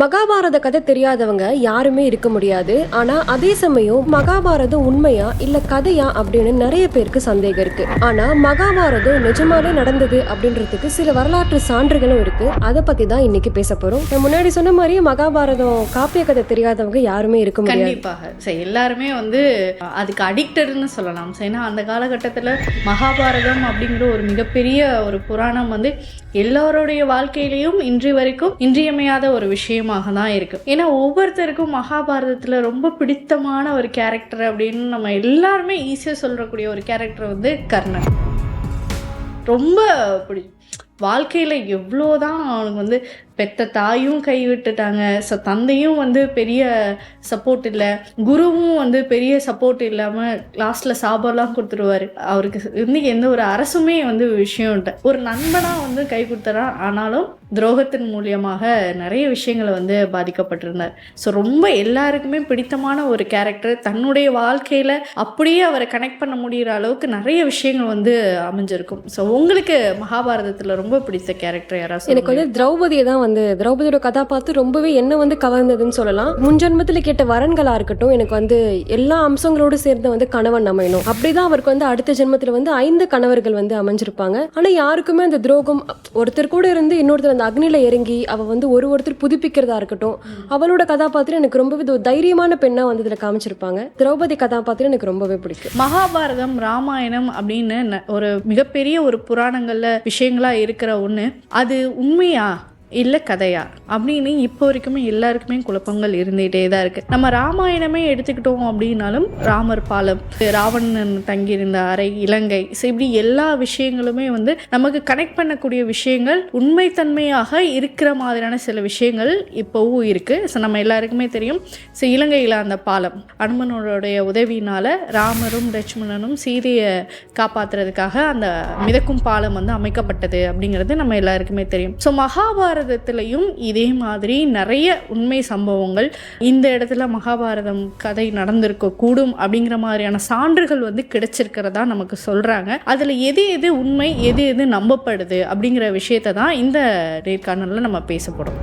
மகாபாரத கதை தெரியாதவங்க யாருமே இருக்க முடியாது. ஆனா அதே சமயம் மகாபாரதம் உண்மையா இல்ல கதையா அப்படின்னு நிறைய பேருக்கு சந்தேகம் இருக்கு. ஆனா மகாபாரதம் நிஜமாவே நடந்தது அப்படின்றதுக்கு சில வரலாற்று சான்றுகளும் இருக்கு. அதை பத்தி தான் இன்னைக்கு பேச போறோம். முன்னாடி சொன்ன மாதிரி மகாபாரதம் காப்பிய கதை தெரியாதவங்க யாருமே இருக்க முடியாது. கண்டிப்பாக. எல்லாருமே வந்து அதுக்கு அடிக்டட்னு சொல்லலாம். ஏன்னா அந்த காலகட்டத்தில் மகாபாரதம் அப்படிங்கிற ஒரு மிகப்பெரிய ஒரு புராணம் வந்து எல்லாருடைய வாழ்க்கையிலையும் இன்று வரைக்கும் இன்றியமையாத ஒரு விஷயம் விஷயமாக தான் இருக்கு. ஏன்னா ஒவ்வொருத்தருக்கும் மகாபாரதத்தில் ரொம்ப பிடித்தமான ஒரு கேரக்டர் அப்படின்னு நம்ம எல்லாருமே ஈஸியாக சொல்லக்கூடிய ஒரு கேரக்டர் வந்து கர்ணன். ரொம்ப பிடிக்கும் வாழ்க்கையில் எவ்வளோதான் அவனுக்கு வந்து பெத்த தாயும் கை விட்டுட்டாங்க ஸோ தந்தையும் வந்து பெரிய சப்போர்ட் இல்லை. குருவும் வந்து பெரிய சப்போர்ட் இல்லாமல் லாஸ்ட்டில் சாபம்லாம் கொடுத்துருவாரு. அவருக்கு வந்து எந்த ஒரு அரசுமே வந்து விஷயம் இல்லை. ஒரு நண்பனாக வந்து கை கொடுத்தரா ஆனாலும் துரோகத்தின் மூலியமாக நிறைய விஷயங்களை வந்து பாதிக்கப்பட்டிருந்தார். ஸோ ரொம்ப எல்லாருக்குமே பிடித்தமான ஒரு கேரக்டர் தன்னுடைய வாழ்க்கையில் அப்படியே அவரை கனெக்ட் பண்ண முடிகிற அளவுக்கு நிறைய விஷயங்கள் வந்து அமைஞ்சிருக்கும். ஸோ உங்களுக்கு மகாபாரதத்தில் ரொம்ப பிடித்த கேரக்டர் யாராவது எனக்கு வந்து திரௌபதியை தான் வந்து திரௌபதியோட கதாபாத்திரம் ரொம்பவே என்ன வந்து கவர்ந்ததுன்னு சொல்லலாம். முன்ஜென்மத்தில் கேட்ட வரன்களாக இருக்கட்டும் எனக்கு வந்து எல்லா அம்சங்களோடு சேர்ந்து வந்து கணவன் அமையணும். அப்படிதான் அவருக்கு வந்து அடுத்த ஜென்மத்தில் வந்து ஐந்து கணவர்கள் வந்து அமைஞ்சிருப்பாங்க. ஆனால் யாருக்குமே அந்த துரோகம் ஒருத்தர் கூட இருந்து இன்னொருத்தர் அந்த அக்னியில் இறங்கி அவள் வந்து ஒரு ஒருத்தர் புதுப்பிக்கிறதா இருக்கட்டும் அவளோட கதாபாத்திரம் எனக்கு ரொம்பவே ஒரு தைரியமான பெண்ணாக வந்து இதில் காமிச்சிருப்பாங்க. திரௌபதி கதாபாத்திரம் எனக்கு ரொம்பவே பிடிக்கும். மகாபாரதம் ராமாயணம் அப்படின்னு ந- ஒரு மிகப்பெரிய ஒரு புராணங்களில் விஷயங்களா இருக்கிற ஒன்று அது உண்மையா? இல்லை கதையா? அப்படின்னு இப்போ வரைக்குமே எல்லாருக்குமே குழப்பங்கள் இருந்துகிட்டே தான் இருக்குது நம்ம ராமாயணமே எடுத்துக்கிட்டோம் அப்படின்னாலும் ராமர் பாலம் ராவணன் தங்கியிருந்த அறை இலங்கை ஸோ இப்படி எல்லா விஷயங்களுமே வந்து நமக்கு கனெக்ட் பண்ணக்கூடிய விஷயங்கள் உண்மைத்தன்மையாக இருக்கிற மாதிரியான சில விஷயங்கள் இப்போவும் இருக்குது ஸோ நம்ம எல்லாருக்குமே தெரியும். ஸோ இலங்கையில் அந்த பாலம் அனுமனோடைய உதவியினால் ராமரும் லட்சுமணனும் சீதையை காப்பாத்துறதுக்காக அந்த மிதக்கும் பாலம் வந்து அமைக்கப்பட்டது அப்படிங்கிறது நம்ம எல்லாருக்குமே தெரியும். ஸோ மகாபாரதத்திலையும் இதே மாதிரி நிறைய உண்மை சம்பவங்கள். இந்த இடத்துல மகாபாரதம் கதை நடந்திருக்க கூடும் அப்படிங்கிற மாதிரியான சான்றுகள் வந்து கிடைச்சிருக்கிறதா நமக்கு சொல்றாங்க. அதுல எது எது உண்மை எது எது நம்பப்படுது அப்படிங்கிற விஷயத்தை தான் இந்த நேர்காணலில் நம்ம பேச போறோம்.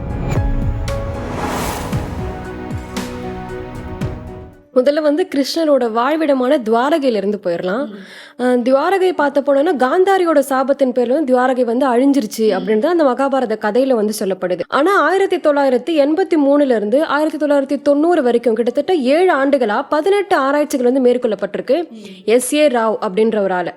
முதல்ல வந்து கிருஷ்ணனோட வாழ்விடமான துவாரகையிலிருந்து போயிடலாம் துவாரகை பார்த்த போனோம்னா காந்தாரியோட சாபத்தின் பேர்ல வந்து துவாரகை வந்து அழிஞ்சிருச்சு அப்படின்றது அந்த மகாபாரத கதையில வந்து சொல்லப்படுது. ஆனா ஆயிரத்தி தொள்ளாயிரத்தி எண்பத்தி மூணுல இருந்து ஆயிரத்தி தொள்ளாயிரத்தி தொண்ணூறு வரைக்கும் கிட்டத்தட்ட ஏழு ஆண்டுகளா பதினெட்டு ஆராய்ச்சிகள் வந்து மேற்கொள்ளப்பட்டிருக்கு. எஸ். ஏ. ராவ் அப்படின்றவரால.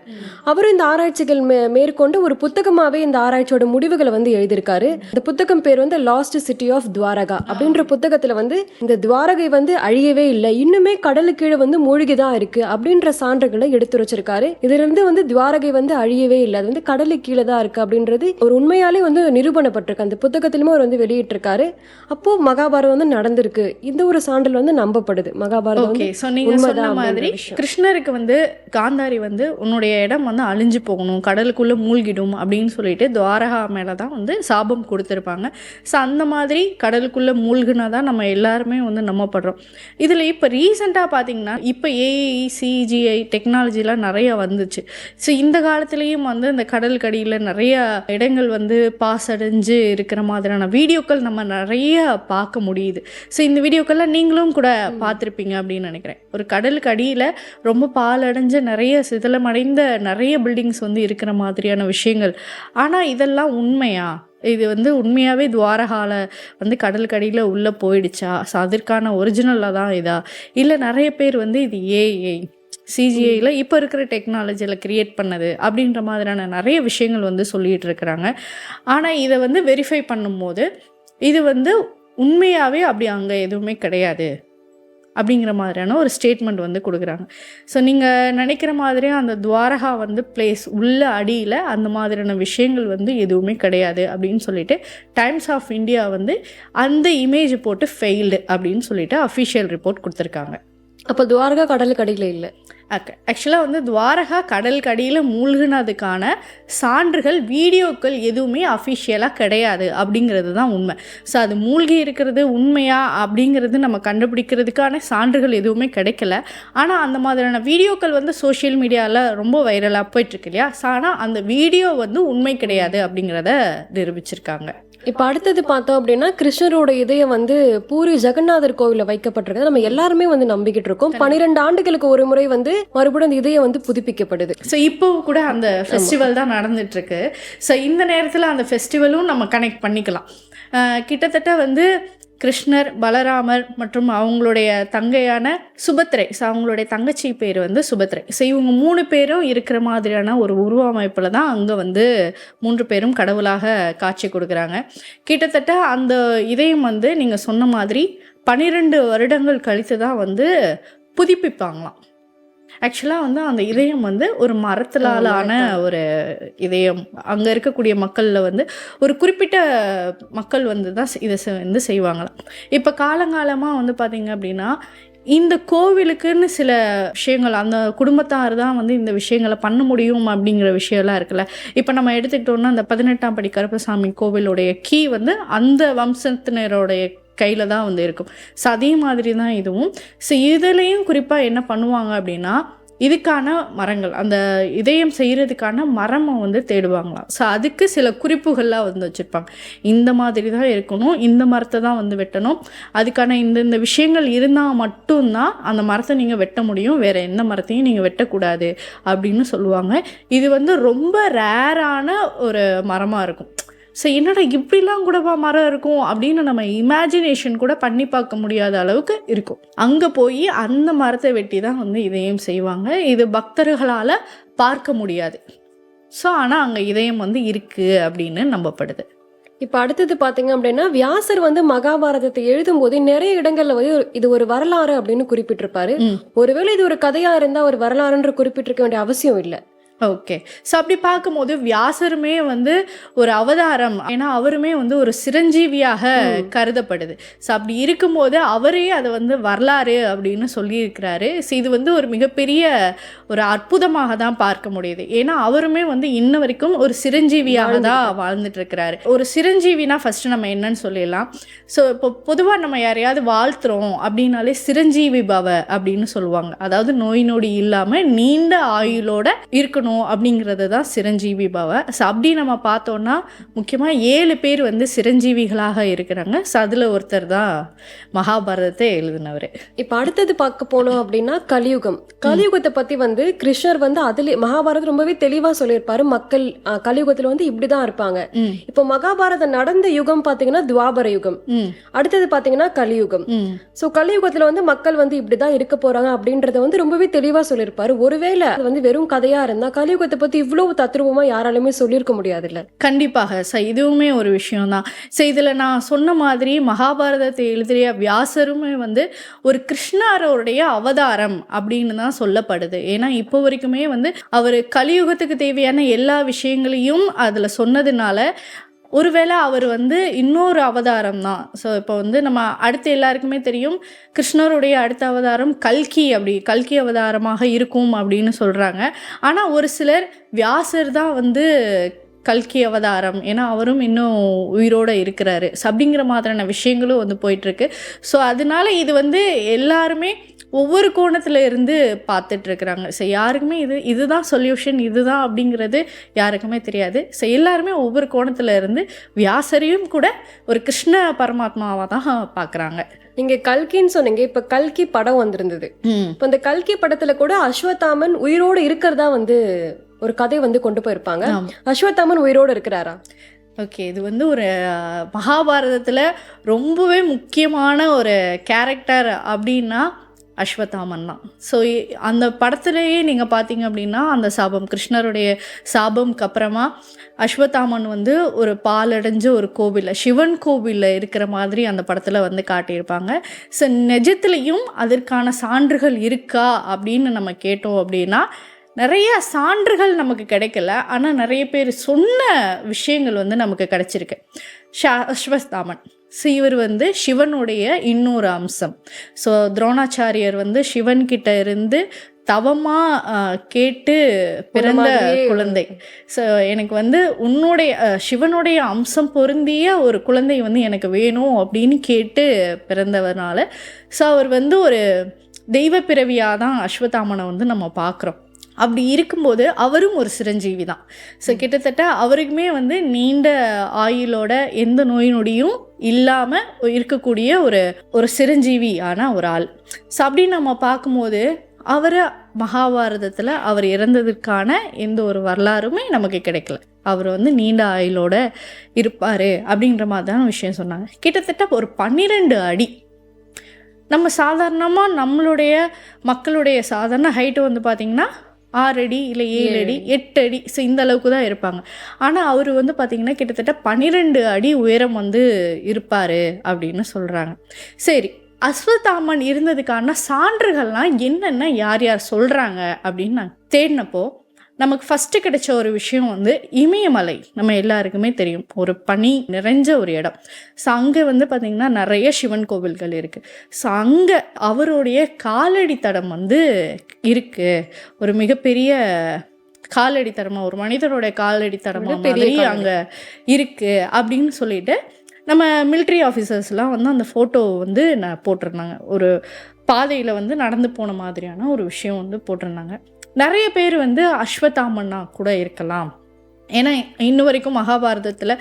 அவரும் இந்த ஆராய்ச்சிகள் மே- மேற்கொண்டு ஒரு புத்தகமாவே இந்த ஆராய்ச்சியோட முடிவுகளை வந்து எழுதியிருக்காரு. இந்த புத்தகம் பேர் வந்து லாஸ்ட் சிட்டி ஆஃப் துவாரகா அப்படின்ற புத்தகத்துல வந்து இந்த துவாரகை வந்து அழியவே இல்லை. இன்னுமே கடலுக்கீழே வந்து மூழ்கி தான் இருக்கு அப்படின்ற சான்றுகளை எடுத்துரைச்சிருக்காரு. இதுல இருந்து வந்து துவாரகை வந்து அழியவே இல்லை. அது வந்து கடலுக்கு கீழே தான் இருக்கு அப்படின்றது ஒரு உண்மையாலே வந்து நிரூபணப்பட்டிருக்கு. அந்த புத்தகத்திலுமே அவர் வந்து வெளியிட்டிருக்காரு. அப்போ மகாபாரதம் வந்து நடந்திருக்கு. இந்த ஒரு சான்றல் வந்து நம்பப்படுது. மகாபாரதம் ஓகே. ஸோ நீங்க சொன்ன மாதிரி. கிருஷ்ணருக்கு வந்து காந்தாரி வந்து உன்னுடைய இடம் வந்து அழிஞ்சு போகணும். கடலுக்குள்ள மூழ்கிடும் அப்படின்னு சொல்லிட்டு துவாரகா மேல தான் வந்து சாபம் கொடுத்துருப்பாங்க. ஸோ அந்த மாதிரி கடலுக்குள்ள மூழ்கினா தான் நம்ம எல்லாருமே வந்து நம்பப்படுறோம். இதில் இப்போ ரீசெண்டாக பார்த்தீங்கன்னா இப்போ ஏஐ சிஜிஐ டெக்னாலஜிலாம் நிறைய வந்துச்சு. ஸோ இந்த காலத்துலேயும் வந்து இந்த கடல் கடியில் நிறைய இடங்கள் வந்து பாஸ் அடைஞ்சு இருக்கிற மாதிரியான வீடியோக்கள் நம்ம நிறைய பார்க்க முடியுது. ஸோ இந்த வீடியோக்கள்லாம் நீங்களும் கூட பார்த்துருப்பீங்க அப்படின்னு நினைக்கிறேன். ஒரு கடலுக்கு அடியில் ரொம்ப பாலடைஞ்ச நிறைய சிதிலமடைந்த நிறைய பில்டிங்ஸ் வந்து இருக்கிற மாதிரியான விஷயங்கள். ஆனால் இதெல்லாம் உண்மையா? இது வந்து உண்மையாகவே துவாரகால வந்து கடலுக்கடியில் உள்ளே போயிடுச்சா? ஸோ அதற்கான ஒரிஜினலாக தான் இதா? இல்லை நிறைய பேர் வந்து இது ஏஐ சிஜிஐயில் இப்போ இருக்கிற டெக்னாலஜியில் கிரியேட் பண்ணது அப்படின்ற மாதிரியான நிறைய விஷயங்கள் வந்து சொல்லிகிட்டு இருக்கிறாங்க. ஆனால் இதை வந்து வெரிஃபை பண்ணும்போது இது வந்து உண்மையாகவே அப்படி அங்கே எதுவுமே கிடையாது அப்படிங்கிற மாதிரியான ஒரு ஸ்டேட்மெண்ட் வந்து கொடுக்குறாங்க. ஸோ நீங்கள் நினைக்கிற மாதிரி அந்த துவாரகா வந்து பிளேஸ் உள்ள அடியில் அந்த மாதிரியான விஷயங்கள் வந்து எதுவுமே கிடையாது அப்படின்னு சொல்லிட்டு டைம்ஸ் ஆஃப் இந்தியா வந்து அந்த இமேஜ் போட்டு ஃபெயில்டு அப்படின்னு சொல்லிட்டு அஃபிஷியல் ரிப்போர்ட் கொடுத்துருக்காங்க. அப்போ துவாரகா கடலுக்கு அடியில் இல்லை. ஆக்சுவலாக வந்து துவாரகா கடல் கடியில் மூழ்கினதுக்கான சான்றுகள் வீடியோக்கள் எதுவுமே அஃபிஷியலாக கிடையாது அப்படிங்கிறது தான் உண்மை. ஸோ அது மூழ்கி இருக்கிறது உண்மையா அப்படிங்கிறது நம்ம கண்டுபிடிக்கிறதுக்கான சான்றுகள் எதுவுமே கிடைக்கல. ஆனால் அந்த மாதிரியான வீடியோக்கள் வந்து சோஷியல் மீடியாவில் ரொம்ப வைரலாக போயிட்டுருக்கு இல்லையா? ஸோ ஆனால் அந்த வீடியோ வந்து உண்மை கிடையாது அப்படிங்கிறத நிரூபிச்சிருக்காங்க. இப்போ அடுத்தது பார்த்தோம் அப்படின்னா கிருஷ்ணரோட இதயம் வந்து பூரி ஜெகநாதர் கோவிலில் வைக்கப்பட்டிருக்கு நம்ம எல்லாருமே வந்து நம்பிக்கிட்டு இருக்கோம். பன்னிரெண்டு ஆண்டுகளுக்கு ஒரு முறை வந்து மறுபடியும் அந்த இதயம் வந்து புதுப்பிக்கப்படுது. ஸோ இப்போ கூட அந்த ஃபெஸ்டிவல் தான் நடந்துட்டு இருக்கு ஸோ இந்த நேரத்தில் அந்த ஃபெஸ்டிவலும் நம்ம கனெக்ட் பண்ணிக்கலாம். கிட்டத்தட்ட வந்து கிருஷ்ணர் பலராமர் மற்றும் அவங்களுடைய தங்கையான சுபத்ரை. ஸோ அவங்களுடைய தங்கச்சி பேர் வந்து சுபத்ரை. ஸோ இவங்க மூணு பேரும் இருக்கிற மாதிரியான ஒரு உருவமைப்பில் தான் அங்கே வந்து மூன்று பேரும் கடவுளாக காட்சி கொடுக்குறாங்க. கிட்டத்தட்ட அந்த இதையும் வந்து நீங்கள் சொன்ன மாதிரி பன்னிரெண்டு வருடங்கள் கழித்து தான் வந்து புதுப்பிப்பாங்களாம். ஆக்சுவலாக வந்து அந்த இதயம் வந்து ஒரு மரத்திலால் ஆன ஒரு இதயம். அங்கே இருக்கக்கூடிய மக்களில் வந்து ஒரு குறிப்பிட்ட மக்கள் வந்து தான் இதை வந்து செய்வாங்களாம். இப்போ காலங்காலமாக வந்து பார்த்தீங்க அப்படின்னா இந்த கோவிலுக்குன்னு சில விஷயங்கள் அந்த குடும்பத்தார் தான் வந்து இந்த விஷயங்களை பண்ண முடியும் அப்படிங்கிற விஷயம்லாம் இருக்குல்ல. இப்போ நம்ம எடுத்துக்கிட்டோம்னா அந்த பதினெட்டாம் படி கருப்பசாமி கோவிலுடைய கீ வந்து அந்த வம்சத்தினருடைய கையில் தான் வந்து இருக்கும். ஸோ அதே மாதிரி தான் இதுவும். ஸோ இதுலேயும் குறிப்பாக என்ன பண்ணுவாங்க அப்படின்னா இதுக்கான மரங்கள் அந்த இதயம் செய்கிறதுக்கான மரமை வந்து தேடுவாங்களாம். ஸோ அதுக்கு சில குறிப்புகள்லாம் வந்து வச்சுருப்பாங்க. இந்த மாதிரி தான் இருக்கணும் இந்த மரத்தை தான் வந்து வெட்டணும். அதுக்கான இந்த இந்த விஷயங்கள் இருந்தால் மட்டும்தான் அந்த மரத்தை நீங்கள் வெட்ட முடியும். வேறு எந்த மரத்தையும் நீங்கள் வெட்டக்கூடாது அப்படின்னு சொல்லுவாங்க. இது வந்து ரொம்ப ரேரான ஒரு மரமாக இருக்கும். ஸோ என்னடா இப்படிலாம் கூடவா மரம் இருக்கும்? அப்படின்னு நம்ம இமேஜினேஷன் கூட பண்ணி பார்க்க முடியாத அளவுக்கு இருக்கும். அங்கே போய் அந்த மரத்தை வெட்டி தான் வந்து இதயம் செய்வாங்க. இது பக்தர்களால் பார்க்க முடியாது. ஸோ ஆனால் அங்கே இதயம் வந்து இருக்குது அப்படின்னு நம்பப்படுது. இப்போ அடுத்தது பார்த்தீங்க அப்படின்னா வியாசர் வந்து மகாபாரதத்தை எழுதும் போது நிறைய இடங்கள்ல வந்து இது ஒரு வரலாறு அப்படின்னு குறிப்பிட்டிருப்பாரு. ஒருவேளை இது ஒரு கதையா இருந்தா ஒரு வரலாறுன்ற குறிப்பிட்டிருக்க வேண்டிய அவசியம் இல்லை. ஓகே ஸோ அப்படி பார்க்கும்போது வியாசருமே வந்து ஒரு அவதாரம். ஏன்னா அவருமே வந்து ஒரு சிரஞ்சீவியாக கருதப்படுது. ஸோ அப்படி இருக்கும்போது அவரே அதை வந்து வரலாறு அப்படின்னு சொல்லியிருக்கிறாரு. ஸோ இது வந்து ஒரு மிகப்பெரிய ஒரு அற்புதமாக தான் பார்க்க முடியுது. ஏன்னா அவருமே வந்து இன்ன வரைக்கும் ஒரு சிரஞ்சீவியாக தான் வாழ்ந்துட்டு இருக்கிறாரு ஒரு சிரஞ்சீவினா ஃபர்ஸ்ட் நம்ம என்னன்னு சொல்லிடலாம். ஸோ இப்போ பொதுவாக நம்ம யாரையாவது வாழ்த்துறோம் அப்படின்னாலே சிரஞ்சீவி பவ அப்படின்னு சொல்லுவாங்க. அதாவது நோய் நொடி இல்லாமல் நீண்ட ஆயுளோட இருக்கணும். அப்படிங்கிறது தான் சிரஞ்சீவி பவ. ஸோ அப்படி நம்ம பார்த்தோம்னா முக்கியமாக ஏழு பேர் வந்து சிரஞ்சீவிகளாக இருக்கிறாங்க. ஸோ அதில் ஒருத்தர் தான் மகாபாரதத்தை எழுதினவர். இப்போ அடுத்தது பார்க்க போனோம் அப்படின்னா கலியுகம். கலியுகத்தை பத்தி வந்து கிருஷ்ணர் வந்து அதுல மகாபாரதம் ரொம்பவே தெளிவா சொல்லியிருப்பாரு. மக்கள் கலியுகத்துல வந்து இப்படிதான் இருப்பாங்க. ம். இப்போ மகாபாரதம் நடந்த யுகம் பாத்தீங்கன்னா துவாபர யுகம். அடுத்தது பாத்தீங்கன்னா கலியுகம். சோ கலியுகத்துல வந்து மக்கள் வந்து இப்படிதான் இருக்க போறாங்க அப்படின்றத வந்து ரொம்பவே தெளிவா சொல்லியிருப்பாரு. ஒருவேளை அது வந்து வெறும் கதையா இருந்தா கலியுகத்தை பத்தி இவ்வளவு தத்ரூபமா யாராலுமே சொல்லியிருக்க முடியாதுல்ல. கண்டிப்பாக ஸோ இதுவுமே ஒரு விஷயம்தான். ஸோ இதில் நான் சொன்ன மாதிரி மகாபாரதத்தை எழுதிய வியாசருமே வந்து ஒரு கிருஷ்ணரோடைய அவதாரம் அப்படின்னு தான் சொல்லப்படுது. ஏன்னா இப்போ வரைக்குமே வந்து அவர் கலியுகத்துக்கு தேவையான எல்லா விஷயங்களையும் அதில் சொன்னதுனால ஒருவேளை அவர் வந்து இன்னொரு அவதாரம் தான் ஸோ இப்போ வந்து நம்ம அடுத்து எல்லாருக்குமே தெரியும் கிருஷ்ணருடைய அடுத்த அவதாரம் கல்கி அப்படி கல்கி அவதாரமாக இருக்கும் அப்படின்னு சொல்கிறாங்க ஆனால் ஒரு சிலர் வியாசர் தான் வந்து கல்கி அவதாரம். ஏன்னா அவரும் இன்னும் உயிரோடு இருக்கிறாரு. அப்படிங்கிற மாதிரியான விஷயங்களும் வந்து போயிட்டுருக்கு ஸோ அதனால இது வந்து எல்லாருமே ஒவ்வொரு கோணத்தில் இருந்து பார்த்துட்டு இருக்கிறாங்க. ஸோ யாருக்குமே இது இதுதான் சொல்யூஷன் இதுதான் அப்படிங்கிறது யாருக்குமே தெரியாது. ஸோ எல்லாருமே ஒவ்வொரு கோணத்தில் இருந்து வியாசரையும் கூட ஒரு கிருஷ்ண பரமாத்மாவாக தான் பார்க்குறாங்க. நீங்க கல்கின்னு சொன்னீங்க இப்ப கல்கி படம் வந்திருந்தது. இப்ப இந்த கல்கி படத்துல கூட அஸ்வத்தாமன் உயிரோடு இருக்கிறதா வந்து ஒரு கதை வந்து கொண்டு போயிருப்பாங்க. அஸ்வத்தாமன் உயிரோடு இருக்கிறாரா? ஓகே இது வந்து ஒரு மகாபாரதத்தில் ரொம்பவே முக்கியமான ஒரு கேரக்டர் அப்படின்னா அஸ்வத்தாமன் தான் ஸோ அந்த படத்துலேயே நீங்கள் பார்த்தீங்க அப்படின்னா அந்த சாபம் கிருஷ்ணருடைய சாபம்க்கு அப்புறமா அஸ்வத்தாமன் வந்து ஒரு பாலடைஞ்ச ஒரு கோவிலில் சிவன் கோவிலில் இருக்கிற மாதிரி அந்த படத்தில் வந்து காட்டியிருப்பாங்க. ஸோ நிஜத்துலேயும் அதற்கான சான்றுகள் இருக்கா அப்படின்னு நம்ம கேட்டோம் அப்படின்னா நிறைய சான்றுகள் நமக்கு கிடைக்கல. ஆனால் நிறைய பேர் சொன்ன விஷயங்கள் வந்து நமக்கு கிடைச்சிருக்கு. ஷா அஸ்வஸ்தாமன் ஸோ இவர் வந்து சிவனுடைய இன்னொரு அம்சம். ஸோ துரோணாச்சாரியர் வந்து சிவன் கிட்ட இருந்து தவமா ஆஹ், கேட்டு பிறந்த குழந்தை. ஸோ எனக்கு வந்து உன்னுடைய சிவனுடைய அம்சம் பொருந்திய ஒரு குழந்தை வந்து எனக்கு வேணும் அப்படின்னு கேட்டு பிறந்தவர்னால. ஸோ அவர் வந்து ஒரு தெய்வ பிறவியாக தான் அஸ்வத்தாமனை வந்து நம்ம பார்க்குறோம் அப்படி இருக்கும்போது அவரும் ஒரு சிரஞ்சீவி தான். ஸோ கிட்டத்தட்ட அவருக்குமே வந்து நீண்ட ஆயுளோட எந்த நோய் நொடியும் இல்லாமல் இருக்கக்கூடிய ஒரு ஒரு சிரஞ்சீவி ஆனால் ஒரு ஆள். ஸோ அப்படி நம்ம பார்க்கும்போது அவர் மகாபாரதத்தில் அவர் இறந்ததற்கான எந்த ஒரு வரலாறுமே நமக்கு கிடைக்கல. அவர் வந்து நீண்ட ஆயுளோட இருப்பார் அப்படின்ற மாதிரி தான் விஷயம் சொன்னாங்க. கிட்டத்தட்ட ஒரு பன்னிரெண்டு அடி. நம்ம சாதாரணமாக நம்மளுடைய மக்களுடைய சாதாரண ஹைட்டு வந்து பார்த்திங்கன்னா ஆறு அடி இல்லை ஏழு அடி எட்டு அடி ஸோ இந்த அளவுக்கு தான் இருப்பாங்க. ஆனால் அவர் வந்து பார்த்திங்கன்னா கிட்டத்தட்ட பன்னிரெண்டு அடி உயரம் வந்து இருப்பார் அப்படின்னு சொல்கிறாங்க சரி அஸ்வத்தாமன் இருந்ததுக்கான சான்றுகள்லாம் என்னென்ன யார் யார் சொல்கிறாங்க அப்படின்னு நான் தேடினப்போ நமக்கு ஃபஸ்ட்டு கிடைச்ச ஒரு விஷயம் வந்து இமயமலை. நம்ம எல்லாருக்குமே தெரியும். ஒரு பனி நிறைஞ்ச ஒரு இடம். ஸோ அங்கே வந்து பார்த்திங்கன்னா நிறைய சிவன் கோவில்கள் இருக்குது ஸோ அங்கே அவருடைய காலடி தடம் வந்து இருக்குது ஒரு மிகப்பெரிய காலடி தடமா ஒரு மனிதனுடைய காலடி மாதிரி காலடி. அங்கே இருக்குது அப்படின்னு சொல்லிட்டு நம்ம military ஆஃபீஸர்ஸ்லாம் வந்து அந்த ஃபோட்டோ வந்து நான் போட்டிருந்தாங்க. ஒரு பாதையில் வந்து நடந்து போன மாதிரியான ஒரு விஷயம் வந்து போட்டிருந்தாங்க. நிறைய பேர் வந்து அஸ்வத்தாமன்னா கூட இருக்கலாம். ஏன்னா இன்ன வரைக்கும் மகாபாரதத்தில்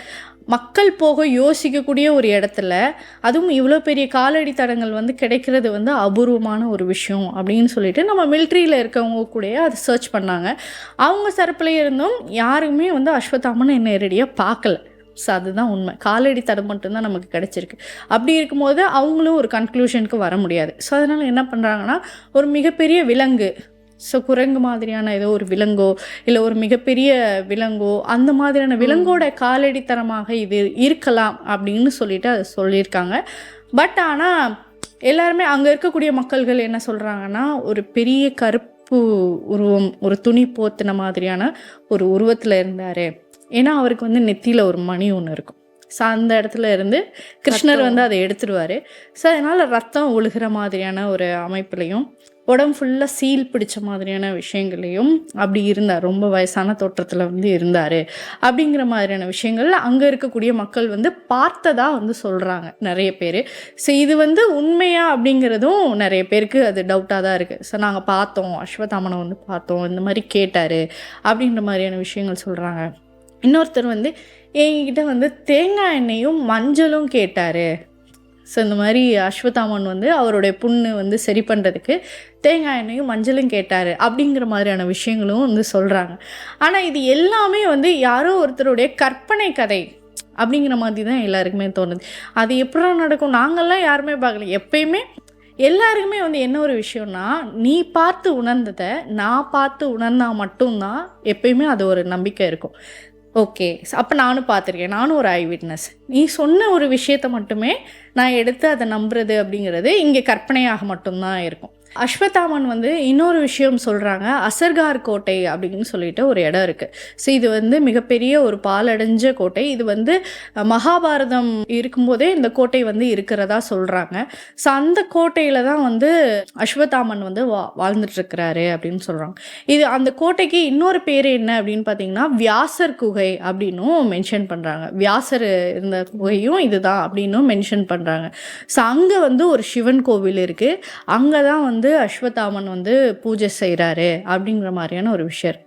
மக்கள் போக யோசிக்கக்கூடிய ஒரு இடத்துல அதுவும் இவ்வளோ பெரிய காலடி தடங்கள் வந்து கிடைக்கிறது வந்து அபூர்வமான ஒரு விஷயம் அப்படின்னு சொல்லிட்டு நம்ம மிலிட்ரியில் இருக்கவங்க கூடயே அதை சர்ச் பண்ணாங்க. அவங்க சரப்பில் இருந்தும் யாருமே வந்து அஸ்வத்தாமனை நேரடியாக பார்க்கல. ஸோ அதுதான் உண்மை. காலடி தடம் மட்டும்தான் நமக்கு கிடச்சிருக்கு. அப்படி இருக்கும்போது அவங்களும் ஒரு கன்க்ளூஷனுக்கு வர முடியாது. ஸோ அதனால் என்ன பண்ணுறாங்கன்னா ஒரு மிகப்பெரிய விலங்கு ஸோ குரங்கு மாதிரியான ஏதோ ஒரு விலங்கோ இல்லை ஒரு மிகப்பெரிய விலங்கோ அந்த மாதிரியான விலங்கோட காலடி தரமாக இது இருக்கலாம் அப்படின்னு சொல்லிட்டு அதை சொல்லியிருக்காங்க. பட் ஆனால் எல்லாருமே அங்கே இருக்கக்கூடிய மக்கள்கள் என்ன சொல்கிறாங்கன்னா ஒரு பெரிய கருப்பு உருவம் ஒரு துணி போத்தின மாதிரியான ஒரு உருவத்தில் இருந்தார். ஏன்னா அவருக்கு வந்து நெத்தியில் ஒரு மணி ஒன்று இருக்கும். ஸோ அந்த இடத்துல இருந்து கிருஷ்ணர் வந்து அதை எடுத்துடுவார் ஸோ அதனால் ரத்தம் ஒழுகிற மாதிரியான ஒரு அமைப்புலையும் உடம்பு ஃபுல்லாக சீல் பிடிச்ச மாதிரியான விஷயங்களையும் அப்படி இருந்தார். ரொம்ப வயசான தோற்றத்தில் வந்து இருந்தார். அப்படிங்கிற மாதிரியான விஷயங்கள் அங்கே இருக்கக்கூடிய மக்கள் வந்து பார்த்ததா வந்து சொல்கிறாங்க நிறைய பேர். ஸோ இது வந்து உண்மையா அப்படிங்கிறதும் நிறைய பேருக்கு அது டவுட்டாக தான் இருக்குது ஸோ நாங்கள் பார்த்தோம். அஸ்வதாமனை வந்து பார்த்தோம். இந்த மாதிரி கேட்டார் அப்படின்ற மாதிரியான விஷயங்கள் சொல்கிறாங்க இன்னொருத்தர் வந்து என்கிட்ட வந்து தேங்காய் எண்ணெயும் மஞ்சளும் கேட்டார். ஸோ இந்த மாதிரி அஸ்வத்தாமன் வந்து அவருடைய புண்ணு வந்து சரி பண்ணுறதுக்கு தேங்காய் எண்ணெயும் மஞ்சளும் கேட்டார் அப்படிங்கிற மாதிரியான விஷயங்களும் வந்து சொல்கிறாங்க ஆனால் இது எல்லாமே வந்து யாரோ ஒருத்தருடைய கற்பனை கதை அப்படிங்கிற மாதிரி தான் எல்லாருக்குமே தோணுது. அது எப்படிலாம் நடக்கும் நாங்கள்லாம் யாருமே பார்க்கல. எப்பயுமே எல்லாருக்குமே வந்து என்ன ஒரு விஷயம்னா நீ பார்த்து உணர்ந்ததை நான் பார்த்து உணர்ந்தால் மட்டும்தான் எப்பயுமே அது ஒரு நம்பிக்கை இருக்கும். ஓகே. அப்போ நானும் பார்த்துருக்கேன். நானும் ஒரு ஐ விட்னஸ் நீ சொன்ன ஒரு விஷயத்தை மட்டுமே நான் எடுத்து அதை நம்புறது அப்படிங்கிறது இங்கே கற்பனையாக மட்டும்தான் இருக்கும். அஸ்வத்தாமன் வந்து இன்னொரு விஷயம் சொல்கிறாங்க அசர்கார் கோட்டை அப்படின்னு சொல்லிட்டு ஒரு இடம் இருக்குது ஸோ இது வந்து மிகப்பெரிய ஒரு பாலடைஞ்ச கோட்டை. இது வந்து மகாபாரதம் இருக்கும்போதே இந்த கோட்டை வந்து இருக்கிறதா சொல்கிறாங்க ஸோ அந்த கோட்டையில் தான் வந்து அஸ்வத்தாமன் வந்து வா வாழ்ந்துட்டுருக்கிறாரு அப்படின்னு சொல்கிறாங்க இது அந்த கோட்டைக்கு இன்னொரு பேர் என்ன அப்படின்னு பார்த்தீங்கன்னா வியாசர் குகை அப்படின்னும் மென்ஷன் பண்ணுறாங்க வியாசர் இருந்த குகையும் இதுதான் அப்படின்னும் மென்ஷன் பண்ணுறாங்க ஸோ அங்கே வந்து ஒரு சிவன் கோவில் இருக்குது அங்கே தான் வந்து வந்து அஸ்வத்தாமன் வந்து பூஜை செய்கிறாரு அப்படிங்கிற மாதிரியான ஒரு விஷயம்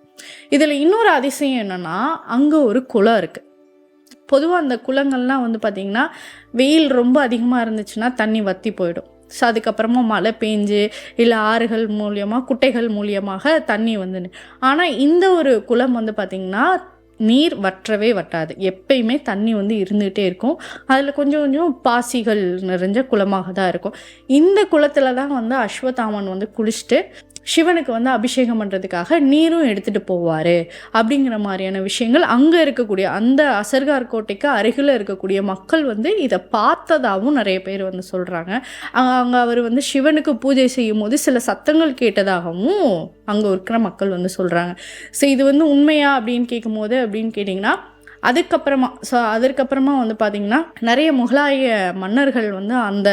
இதில் இன்னொரு அதிசயம் என்னென்னா அங்கே ஒரு குளம் இருக்குது பொதுவாக அந்த குளங்கள்லாம் வந்து பார்த்திங்கன்னா வெயில் ரொம்ப அதிகமாக இருந்துச்சுன்னா தண்ணி வற்றி போயிடும். ஸோ அதுக்கப்புறமா மழை பெஞ்சு இல்லை ஆறுகள் மூலியமாக குட்டைகள் மூலியமாக தண்ணி வந்து ஆனால் இந்த ஒரு குளம் வந்து பார்த்திங்கன்னா நீர் வற்றவே வட்டாது. எப்பயுமே தண்ணி வந்து இருந்துகிட்டே இருக்கும். அதில் கொஞ்சம் கொஞ்சம் பாசிகள் நிறைஞ்ச குளமாக தான் இருக்கும். இந்த குளத்துல தான் வந்து அஸ்வத்தாமன் வந்து குளிச்சுட்டு சிவனுக்கு வந்து அபிஷேகம் பண்ணுறதுக்காக நீரும் எடுத்துகிட்டு போவார். அப்படிங்கிற மாதிரியான விஷயங்கள் அங்கே இருக்கக்கூடிய அந்த அசர்கார் கோட்டைக்கு அருகில் இருக்கக்கூடிய மக்கள் வந்து இதை பார்த்ததாகவும் நிறைய பேர் வந்து சொல்கிறாங்க அங்கே அவர் வந்து சிவனுக்கு பூஜை செய்யும் போது சில சத்தங்கள் கேட்டதாகவும் அங்கே இருக்கிற மக்கள் வந்து சொல்கிறாங்க ஸோ இது வந்து உண்மையா அப்படின்னு கேட்கும்போது அப்படின்னு கேட்டிங்கன்னா அதுக்கப்புறமா ஸோ அதற்கப்புறமா வந்து பார்த்திங்கன்னா நிறைய முகலாய மன்னர்கள் வந்து அந்த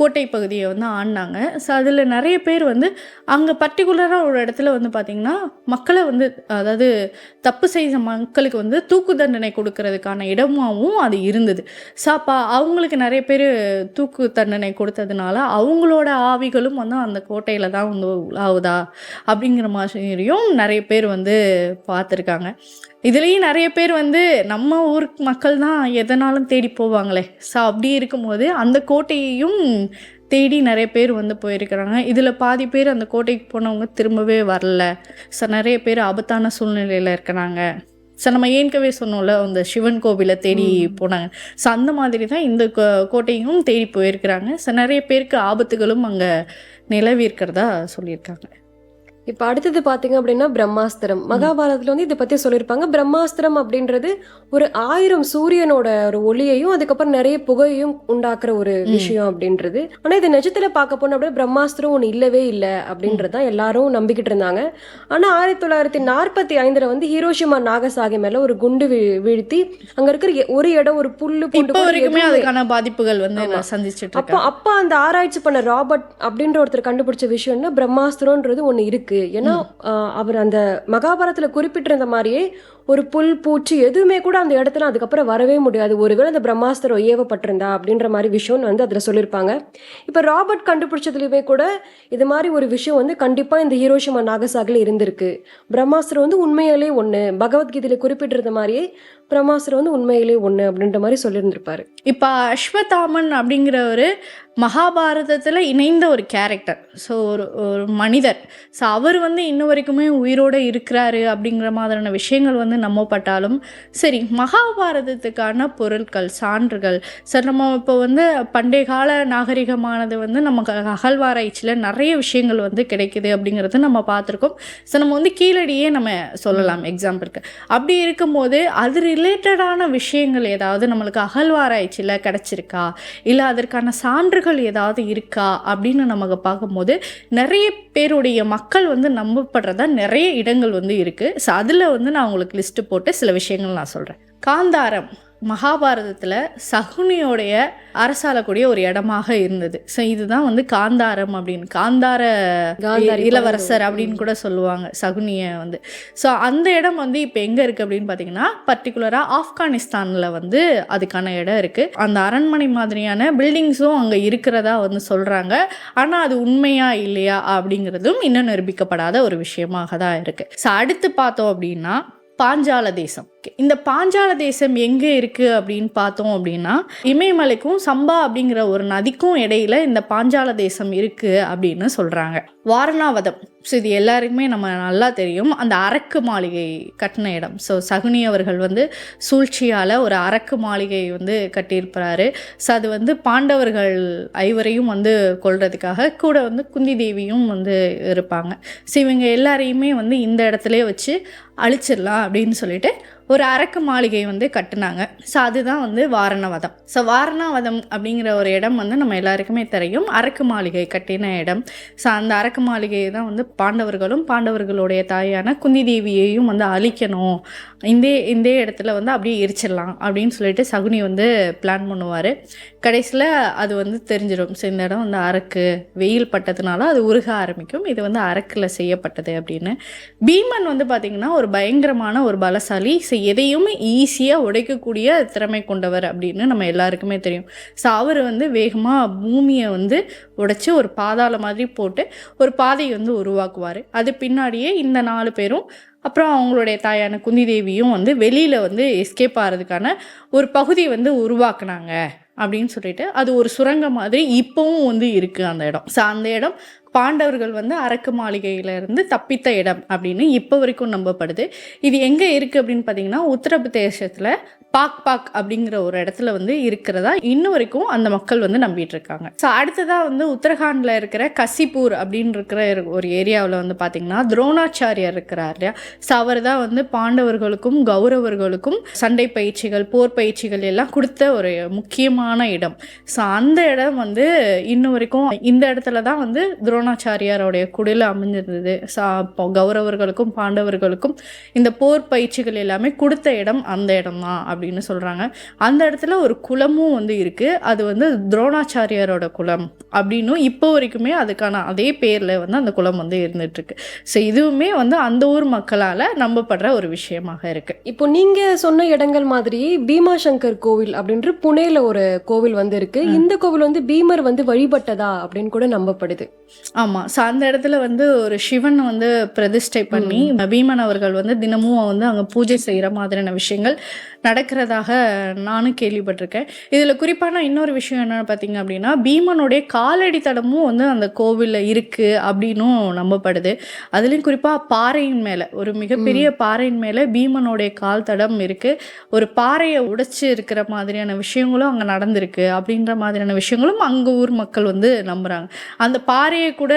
கோட்டை பகுதியை வந்து ஆடினாங்க. ஸோ அதில் நிறைய பேர் வந்து அங்கே பர்டிகுலராக ஒரு இடத்துல வந்து பார்த்திங்கன்னா மக்களை வந்து அதாவது தப்பு செய்த மக்களுக்கு வந்து தூக்கு தண்டனை கொடுக்கறதுக்கான இடமாகவும் அது இருந்தது. ஸோ அப்போ அவங்களுக்கு நிறைய பேர் தூக்கு தண்டனை கொடுத்ததுனால அவங்களோட ஆவிகளும் வந்து அந்த கோட்டையில் தான் வந்து உலாவுதா அப்படிங்கிற மாதிரியும் நிறைய பேர் வந்து பார்த்துருக்காங்க. இதுலேயும் நிறைய பேர் வந்து நம்ம ஊர் மக்கள் தான் எதனாலும் தேடி போவாங்களே. ஸோ அப்படி இருக்கும்போது அந்த கோட்டையையும் தேடி நிறைய பேர் வந்து போயிருக்கிறாங்க. இதில் பாதி பேர் அந்த கோட்டைக்கு போனவங்க திரும்பவே வரல. ஸோ நிறைய பேர் ஆபத்தான சூழ்நிலையில் இருக்கிறாங்க. ஸோ நம்ம ஏற்கனவே சொன்னோம்ல அந்த சிவன் கோவிலை தேடி போனாங்க. ஸோ அந்த மாதிரி தான் இந்த கோட்டையும் தேடி போயிருக்கிறாங்க. ஸோ நிறைய பேருக்கு ஆபத்துகளும் அங்கே நிலவி இருக்கிறதா சொல்லியிருக்காங்க. இப்போ அடுத்தது பார்த்தீங்க அப்படின்னா பிரம்மாஸ்திரம். மகாபாரதத்தில் வந்து இதை பற்றி சொல்லியிருப்பாங்க. பிரம்மாஸ்திரம் அப்படின்றது ஒரு ஆயிரம் சூரியனோட ஒரு ஒளியையும் அதுக்கப்புறம் நிறைய புகையையும் உண்டாக்குற ஒரு விஷயம் அப்படின்றது. ஆனால் இது நிஜத்தில் பார்க்க போனோம் அப்படியே பிரம்மாஸ்திரம் ஒன்று இல்லவே இல்லை அப்படின்றது தான் எல்லாரும் நம்பிக்கிட்டு இருந்தாங்க. ஆனால் ஆயிரத்தி தொள்ளாயிரத்தி நாற்பத்தி ஐந்தில் வந்து ஹீரோஷிமா நாகசாகி மேலே ஒரு குண்டு வீ- வீழ்த்தி அங்கே இருக்கிற ஒரு இடம் ஒரு புல்லு வரைக்குமே அதுக்கான பாதிப்புகள் வந்து. சந்திச்சுட்டு அப்போ அப்போ அந்த ஆராய்ச்சி பண்ண ராபர்ட் அப்படின்ற ஒருத்தர் கண்டுபிடிச்ச விஷயம்னா பிரம்மாஸ்திரம்ன்றது ஒன்று இருக்கு. ஏன்னா ஆஹ், அவர் அந்த மகாபாரதத்துல குறிப்பிட்டிருந்த மாதிரியே ஒரு புல் பூச்சி எதுவுமே கூட அந்த இடத்துல அதுக்கப்புறம் வரவே முடியாது. ஒருவேளை அந்த பிரம்மாஸ்திரம் ஏவப்பட்டிருந்தா அப்படின்ற மாதிரி விஷயம்னு வந்து அதில் சொல்லியிருப்பாங்க. இப்போ ராபர்ட் கண்டுபிடிச்சதுலையுமே கூட இது மாதிரி ஒரு விஷயம் வந்து கண்டிப்பாக இந்த ஹீரோஷிமா நாகசாகில் இருந்திருக்கு. பிரம்மாஸ்திரம் வந்து உண்மையிலே ஒன்று பகவத்கீதையில் குறிப்பிட்டிருந்த மாதிரியே பிரம்மாஸ்திரம் வந்து உண்மையிலே ஒன்று அப்படின்ற மாதிரி சொல்லியிருந்திருப்பாரு. இப்போ அஸ்வத்தாமன் அப்படிங்கிறவர் மகாபாரதத்தில் இணைந்த ஒரு கேரக்டர் ஸோ ஒரு ஒரு மனிதர். ஸோ அவர் வந்து இன்ன வரைக்குமே உயிரோடு இருக்கிறாரு அப்படிங்கிற மாதிரியான விஷயங்கள் வந்து நம்பப்பட்டாலும் சரி மகாபாரதத்துக்கான பொருட்கள் சான்றுகள். சார் நம்ம இப்போ வந்து பண்டைய கால நாகரிகமானது வந்து நமக்கு அகழ்வாராய்ச்சியில் நிறைய விஷயங்கள் வந்து கிடைக்குது அப்படிங்கிறது நம்ம பார்த்துருக்கோம். ஸோ நம்ம வந்து கீழடியே நம்ம சொல்லலாம் எக்ஸாம்பிளுக்கு அப்படி இருக்கும்போது அது ரிலேட்டடான விஷயங்கள் ஏதாவது நம்மளுக்கு அகழ்வாராய்ச்சியில் கிடச்சிருக்கா? இல்லை அதற்கான சான்றுகள் ஏதாவது இருக்கா? அப்படின்னு நமக்கு பார்க்கும்போது நிறைய பேருடைய மக்கள் வந்து நம்பப்படுறதா நிறைய இடங்கள் வந்து இருக்குது ஸோ அதில் வந்து நான் உங்களுக்கு லிஸ்ட்டு போட்டு சில விஷயங்கள் நான் சொல்கிறேன் காந்தாரம் மகாபாரதத்தில் சகுனியோடைய அரசாளக்கூடிய ஒரு இடமாக இருந்தது. ஸோ இதுதான் வந்து காந்தாரம் அப்படின்னு காந்தார காந்தாரி இளவரசர் அப்படின்னு கூட சொல்லுவாங்க சகுனியை வந்து. ஸோ அந்த இடம் வந்து இப்போ எங்கே இருக்குது அப்படின்னு பார்த்தீங்கன்னா பர்டிகுலராக ஆப்கானிஸ்தானில் வந்து அதுக்கான இடம் இருக்குது அந்த அரண்மனை மாதிரியான பில்டிங்ஸும் அங்கே இருக்கிறதா வந்து சொல்கிறாங்க ஆனால் அது உண்மையா இல்லையா அப்படிங்கிறதும் இன்னும் நிரூபிக்கப்படாத ஒரு விஷயமாக தான் இருக்குது ஸோ அடுத்து பார்த்தோம் அப்படின்னா பாஞ்சால தேசம். இந்த பாஞ்சால தேசம் எங்கே இருக்குது அப்படின்னு பார்த்தோம் அப்படின்னா இமயமலைக்கும் சம்பா அப்படிங்கிற ஒரு நதிக்கும் இடையில இந்த பாஞ்சால தேசம் இருக்குது அப்படின்னு சொல்கிறாங்க வாரணாவதம். ஸோ இது எல்லாருக்குமே நம்ம நல்லா தெரியும். அந்த அரக்கு மாளிகை கட்டின இடம். ஸோ சகுனி அவர்கள் வந்து சூழ்ச்சியால் ஒரு அரக்கு மாளிகை வந்து கட்டியிருப்பாரு. ஸோ அது வந்து பாண்டவர்கள் ஐவரையும் வந்து கொள்றதுக்காக கூட வந்து குந்தி தேவியும் வந்து இருப்பாங்க. ஸோ இவங்க எல்லாரையுமே வந்து இந்த இடத்துல வச்சு அழிச்சிடலாம் அப்படின்னு சொல்லிட்டு ஒரு அரக்கு மாளிகை வந்து கட்டினாங்க. ஸோ அதுதான் வந்து வாரணவதம். ஸோ வாரணாவதம் அப்படிங்கிற ஒரு இடம் வந்து நம்ம எல்லாருக்குமே தெரியும். அரக்கு மாளிகை கட்டின இடம். ஸோ அந்த அரக்கு மாளிகையை தான் வந்து பாண்டவர்களும் பாண்டவர்களுடைய தாயான குந்தி தேவியையும் வந்து அழிக்கணும் இந்த இந்த இடத்துல வந்து அப்படியே எரிச்சிடலாம் அப்படின்னு சொல்லிட்டு சகுனி வந்து பிளான் பண்ணுவார். கடைசியில் அது வந்து தெரிஞ்சிடும் ஸோ இந்த இடம் வந்து அரக்கு வெயில் பட்டதுனால அது உருக ஆரம்பிக்கும். இது வந்து அரக்கில் செய்யப்பட்டது அப்படின்னு. பீமன் வந்து பார்த்திங்கன்னா ஒரு பயங்கரமான ஒரு பலசாலி. ஸோ எதையுமே ஈஸியாக உடைக்கக்கூடிய திறமை கொண்டவர் அப்படின்னு நம்ம எல்லாருக்குமே தெரியும். ஸோ அவர் வந்து வேகமாக பூமியை வந்து உடைச்சி ஒரு பாதாள மாதிரி போட்டு ஒரு பாதையை வந்து உருவாக்குவார். அது பின்னாடியே இந்த நாலு பேரும் அப்புறம் அவங்களுடைய தாயான குந்தி தேவியும் வந்து வெளியில் வந்து எஸ்கேப் ஆகிறதுக்கான ஒரு பகுதியை வந்து உருவாக்குனாங்க அப்படின்னு சொல்லிட்டு அது ஒரு சுரங்கம் மாதிரி இப்போவும் வந்து இருக்குது அந்த இடம். ஸோ அந்த இடம் பாண்டவர்கள் வந்து அரக்கு மாளிகையிலேருந்து தப்பித்த இடம் அப்படின்னு இப்போ வரைக்கும் நம்பப்படுது. இது எங்கே இருக்குது அப்படின்னு பார்த்தீங்கன்னா உத்தரப்பிரதேசத்தில் பாக் பாக் அப்படிங்கிற ஒரு இடத்துல வந்து இருக்கிறதா இன்ன வரைக்கும் அந்த மக்கள் வந்து நம்பிட்டு இருக்காங்க ஸோ அடுத்ததாக வந்து உத்தரகாண்டில் இருக்கிற கசிப்பூர் அப்படின்னு இருக்கிற ஒரு ஏரியாவில் வந்து பார்த்தீங்கன்னா துரோணாச்சாரியார் இருக்கிறார் இல்லையா? ஸோ அவர் தான் வந்து பாண்டவர்களுக்கும் கௌரவர்களுக்கும் சண்டை பயிற்சிகள் போர் பயிற்சிகள் எல்லாம் கொடுத்த ஒரு முக்கியமான இடம். ஸோ அந்த இடம் வந்து இன்ன வரைக்கும் இந்த இடத்துல தான் வந்து துரோணாச்சாரியாரோடைய குடில் அமைஞ்சிருந்தது. ஸோ கௌரவர்களுக்கும் பாண்டவர்களுக்கும் இந்த போர் பயிற்சிகள் எல்லாமே கொடுத்த இடம் அந்த இடம் தான் அப்படின்னு சொல்கிறாங்க அந்த இடத்துல ஒரு குளமும் வந்து இருக்குது அது வந்து துரோணாச்சாரியாரோட குளம் அப்படின்னும் இப்போ வரைக்குமே அதுக்கான அதே பேரில் வந்து அந்த குளம் வந்து இருந்துகிட்ருக்கு ஸோ இதுவுமே வந்து அந்த ஊர் மக்களால் நம்பப்படுற ஒரு விஷயமாக இருக்குது இப்போ நீங்க சொன்ன இடங்கள் மாதிரி பீமாசங்கர் கோவில் அப்படின்ற புனேல ஒரு கோவில் வந்து இருக்கு. இந்த கோவில் வந்து பீமர் வந்து வழிபட்டதா அப்படின்னு கூட நம்பப்படுது. ஆமாம் ஸோ அந்த இடத்துல வந்து ஒரு சிவன் வந்து பிரதிஷ்டை பண்ணி பீமன் அவர்கள் வந்து தினமும் வந்து அங்கே பூஜை செய்கிற மாதிரியான விஷயங்கள் நடக்கிறதாக நானும் கேள்விப்பட்டிருக்கேன். இதில் குறிப்பான இன்னொரு விஷயம் என்னென்னு பார்த்தீங்க அப்படின்னா பீமனுடைய காலடி தடமும் வந்து அந்த கோவிலில் இருக்குது அப்படின்னும் நம்பப்படுது. அதுலேயும் குறிப்பாக பாறையின் மேலே ஒரு மிகப்பெரிய பாறையின் மேலே பீமனுடைய கால் தடம் இருக்குது ஒரு பாறையை உடைச்சு இருக்கிற மாதிரியான விஷயங்களும் அங்கே நடந்திருக்கு அப்படின்ற மாதிரியான விஷயங்களும் அங்கே ஊர் மக்கள் வந்து நம்புகிறாங்க அந்த பாறையை கூட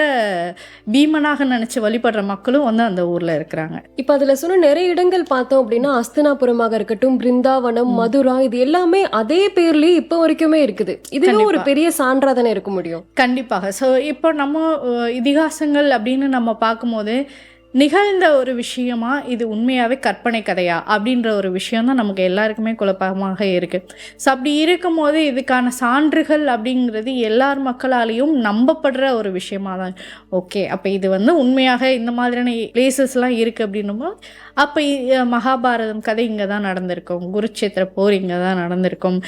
பீமனாக நினச்சி வழிபடுற மக்களும் வந்து அந்த ஊரில் இருக்கிறாங்க. இப்ப அதுல சொன்ன நிறைய இடங்கள் பார்த்தோம் அப்படின்னா அஸ்தினாபுரமாக இருக்கட்டும் பிருந்தாவனம் மதுரா இது எல்லாமே அதே பேர்லயே இப்ப வரைக்குமே இருக்குது. இதுவே ஒரு. பெரிய சான்றா தானே இருக்க முடியும்? கண்டிப்பாக. ஸோ இப்போ நம்ம இதிகாசங்கள் அப்படின்னு நம்ம பார்க்கும்போது நிகழ்ந்த ஒரு விஷயமா இது உண்மையாகவே கற்பனை கதையா? அப்படின்ற ஒரு விஷயம் தான் நமக்கு எல்லாருக்குமே குழப்பமாக இருக்குது ஸோ அப்படி இருக்கும்போது இதுக்கான சான்றுகள் அப்படிங்கிறது எல்லார் மக்களாலேயும் நம்பப்படுற ஒரு விஷயமா தான் ஓகே அப்போ இது வந்து உண்மையாக இந்த மாதிரியான பிளேசஸ்லாம் இருக்குது அப்படின்னும் அப்போ மகாபாரதம் கதை இங்கே தான் நடந்திருக்கும். குருட்சேத்திர போர் இங்கே தான் நடந்திருக்கும்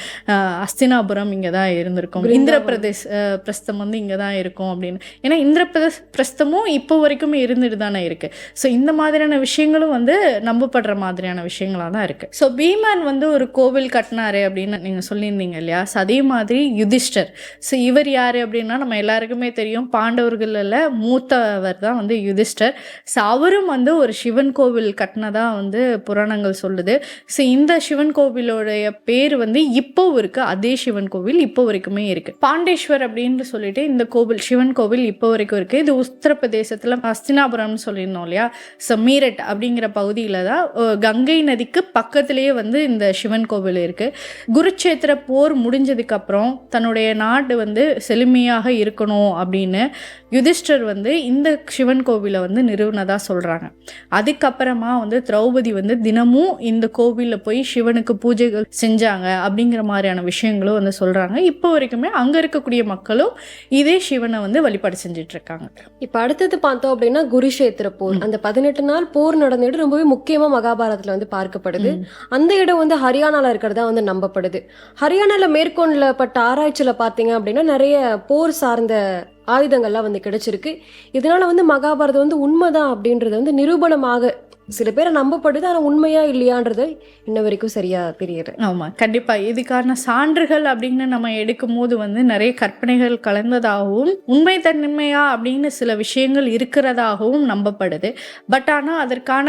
அஸ்தினாபுரம் இங்கே தான் இருந்திருக்கும். இந்திரபிரதேஷ் பிரஸ்தம் வந்து இங்கே தான் இருக்கும் அப்படின்னு. ஏன்னா இந்திரபிரதேஷ் பிரஸ்தமும் இப்போ வரைக்கும் இருந்துட்டு தானே இருக்குது ஸோ இந்த மாதிரியான விஷயங்களும் வந்து நம்பப்படுற மாதிரியான விஷயங்களாக தான் இருக்குது ஸோ பீமன் வந்து ஒரு கோவில் கட்டினாரு அப்படின்னு நீங்கள் சொல்லியிருந்தீங்க இல்லையா? ஸோ அதே மாதிரி யுதிஷ்டர். ஸோ இவர் யார் அப்படின்னா நம்ம எல்லாருக்குமே தெரியும் பாண்டவர்களில் மூத்தவர் தான் வந்து யுதிஷ்டர். ஸோ அவரும் வந்து ஒரு சிவன் கோவில் கட்டினதா வந்து புராணங்கள் சொல்லுது. ஸோ இந்த சிவன் கோவிலோடைய பேர் வந்து இப்போ இருக்கு அதே சிவன் கோவில் இப்போ வரைக்குமே இருக்கு. பாண்டேஸ்வர் அப்படின்னு சொல்லிட்டு இந்த கோவில் சிவன் கோவில் இப்போ வரைக்கும் இருக்கு. இது உத்தரப்பிரதேசத்தில் அஸ்தினாபுரம்னு சொல்லியிருந்தோம். இல்லையா? ஸோ மீரட் அப்படிங்கிற பகுதியில் தான் கங்கை நதிக்கு பக்கத்துலேயே வந்து இந்த சிவன் கோவில் இருக்கு. குருச்சேத்திர போர் முடிஞ்சதுக்கு அப்புறம் தன்னுடைய நாடு வந்து செழுமையாக இருக்கணும் அப்படின்னு யுதிஷ்டர் வந்து இந்த சிவன் கோவிலை வந்து நிறுவனதா சொல்றாங்க. அதுக்கப்புறமா வந்து திரௌபதி வந்து தினமும் இந்த கோவிலில் போய் சிவனுக்கு பூஜைகள் செஞ்சாங்க அப்படிங்கிற மாதிரியான விஷயங்களும் வந்து சொல்றாங்க. இப்போ வரைக்குமே அங்க இருக்கக்கூடிய மக்களும் இதே சிவனை வந்து வழிபாடு செஞ்சுட்டு இருக்காங்க. இப்ப அடுத்தது பார்த்தோம் அப்படின்னா குருஷேத்திர போர். அந்த பதினெட்டு நாள் போர் நடந்த இடம் ரொம்பவே முக்கியமா மகாபாரதத்துல வந்து பார்க்கப்படுது. அந்த இடம் வந்து ஹரியானால இருக்கிறதா வந்து நம்பப்படுது. ஹரியானால மேற்கொள்ளப்பட்ட ஆராய்ச்சியில பாத்தீங்க அப்படின்னா நிறைய போர் சார்ந்த ஆயுதங்கள்லாம் வந்து கிடைச்சிருக்கு. இதனால் வந்து மகாபாரதம் வந்து உண்மைதான் அப்படின்றது வந்து நிரூபணமாக சில பேரை நம்பப்படுது ஆனால் உண்மையா இல்லையான்றது இன்ன வரைக்கும் சரியா தெரியல. ஆமாம் கண்டிப்பாக இதுக்கான சான்றுகள் அப்படின்னு நம்ம எடுக்கும்போது வந்து நிறைய கற்பனைகள் கலந்ததாகவும் உண்மை தன்மையா அப்படின்னு சில விஷயங்கள் இருக்கிறதாகவும் நம்பப்படுது. பட் ஆனால் அதற்கான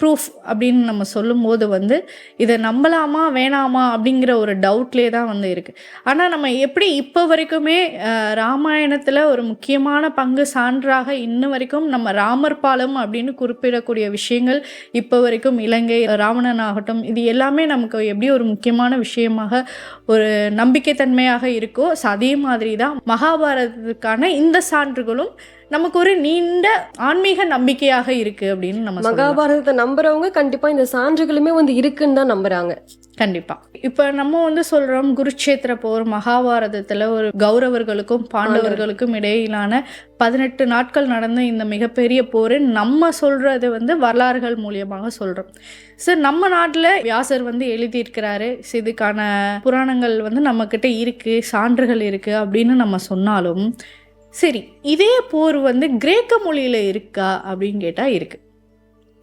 ப்ரூஃப் அப்படின்னு நம்ம சொல்லும்போது வந்து இதை நம்பலாமா வேணாமா அப்படிங்கிற ஒரு டவுட்லே தான் வந்து இருக்குது ஆனால் நம்ம எப்படி இப்போ வரைக்குமே ராமாயணத்தில் ஒரு முக்கியமான பங்கு சான்றாக இன்ன வரைக்கும் நம்ம ராமர் பாலம் அப்படின்னு குறிப்பிடக்கூடிய விஷயங்கள் இப்போ வரைக்கும் இலங்கை ராவணன் ஆகட்டும் இது எல்லாமே நமக்கு எப்படி ஒரு முக்கியமான விஷயமாக ஒரு நம்பிக்கைத்தன்மையாக இருக்கோ அதே மாதிரி தான் மகாபாரதத்துக்கான இந்த சான்றுகளும் நமக்கு ஒரு நீண்ட ஆன்மீக நம்பிக்கையாக இருக்கு அப்படின்னு நம்ம. மகாபாரதத்தை நம்புறவங்க கண்டிப்பா இந்த சான்றுகளுமே வந்து இருக்குன்னு தான் நம்புறாங்க. கண்டிப்பா. இப்போ நம்ம வந்து சொல்றோம் குருட்சேத்திர போர் மகாபாரதத்துல ஒரு கௌரவர்களுக்கும் பாண்டவர்களுக்கும் இடையிலான பதினெட்டு நாட்கள் நடந்த இந்த மிகப்பெரிய போர் நம்ம சொல்றது வந்து வரலாறுகள் மூலியமாக சொல்றோம். சார் நம்ம நாட்டில் வியாசர் வந்து எழுதியிருக்கிறாரு. இதுக்கான புராணங்கள் வந்து நம்மக்கிட்ட இருக்கு சான்றுகள் இருக்கு அப்படின்னு நம்ம சொன்னாலும் சரி இதே போர் வந்து கிரேக்க மொழியில இருக்கா அப்படின்னு கேட்டா இருக்கு.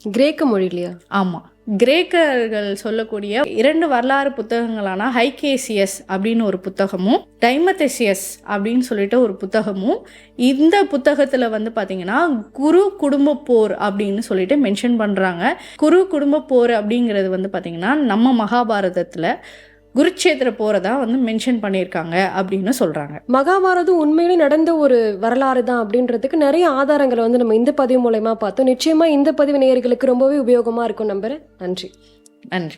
கிரேக்க மொழி இல்லையா ஆமாம் கிரேக்கர்கள் சொல்லக்கூடிய இரண்டு வரலாறு புத்தகங்களான ஹைகேசியஸ் அப்படின்னு ஒரு புத்தகமும் டைமதெசியஸ் அப்படின்னு சொல்லிட்டு ஒரு புத்தகமும் இந்த புத்தகத்தில் வந்து பார்த்தீங்கன்னா குரு குடும்ப போர் அப்படின்னு சொல்லிட்டு மென்ஷன் பண்ணுறாங்க குரு குடும்ப போர் அப்படிங்கிறது வந்து பார்த்தீங்கன்னா நம்ம மகாபாரதத்தில் குருட்சேத்திர தான் வந்து மென்ஷன் பண்ணியிருக்காங்க அப்படின்னு சொல்கிறாங்க மகாபாரதம் உண்மையிலே நடந்த ஒரு வரலாறு தான் அப்படின்றதுக்கு நிறைய ஆதாரங்களை வந்து நம்ம இந்த பதிவு மூலயமா பார்த்தோம். நிச்சயமா இந்த பதிவு நேயர்களுக்கு ரொம்பவே உபயோகமா இருக்கும் நம்புறேன் நன்றி. நன்றி.